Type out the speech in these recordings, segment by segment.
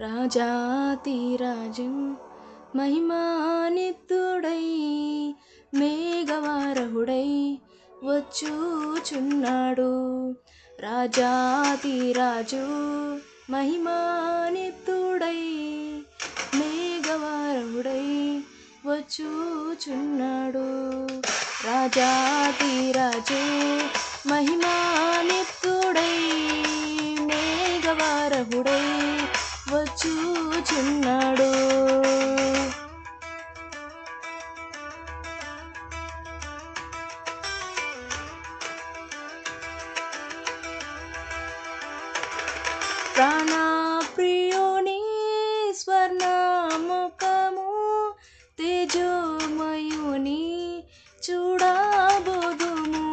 రాజాతిరాజు మహిమానిత్తుడై మేఘవారహుడై వచ్చుచున్నాడు. రాజాతిరాజు మహిమానిత్తుడై మేఘవారహుడై వచ్చుచున్నాడు. రాజాతిరాజు మహిమానిత్తుడై ప్రాణప్రియుని స్వర్ణముఖము తేజోమయుని చూడబోదుము.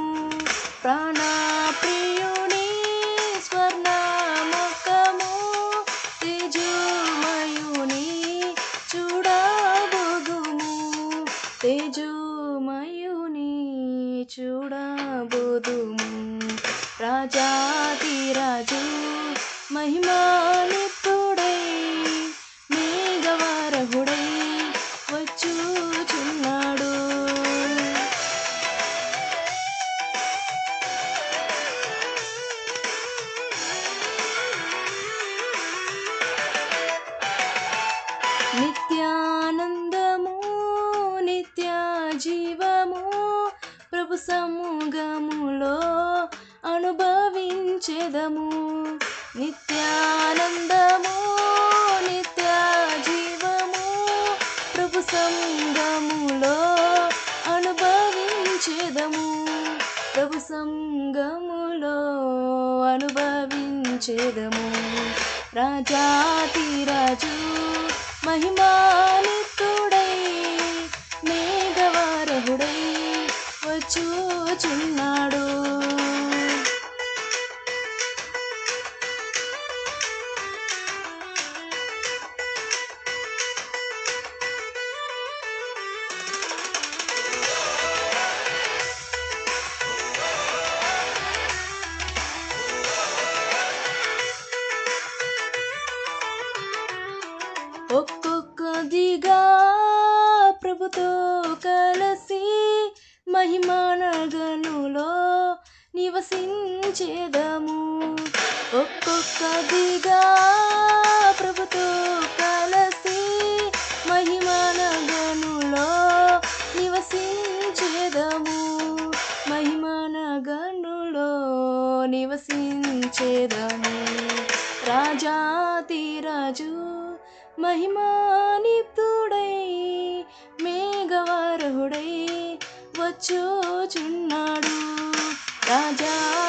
ప్రాణప్రియుని స్వర్ణముఖము తేజోమయుని చూడబోదుము. తేజోమయుని చూడబోదుము. రాజాతిరాజు మహిమానిత్తుడై మేఘవారహుడై వచ్చుచున్నాడు. నిత్యానందము నిత్య జీవము ప్రభు సముగములో అనుభవించెదము. నిత్యానందము నిత్య జీవము ప్రభు సంగములో అనుభవించేదము. ప్రభు సంగములో అనుభవించేదము. రాజాతి రాజు మహిమానితుడై మేఘవారహుడై వచ్చుచున్నాడు. ఒక్కొక్కదిగా ప్రభుతో కలిసి మహిమానగనులో నివసించేదము. ఒక్కొక్కదిగా ప్రభుతో కలిసి మహిమానగనులో నివసించేదము. మహిమానగనులో నివసించేదము. రాజాతిరాజు మహిమానిప్తుడై మేఘవారహుడై వచ్చోచున్నాడు. రాజా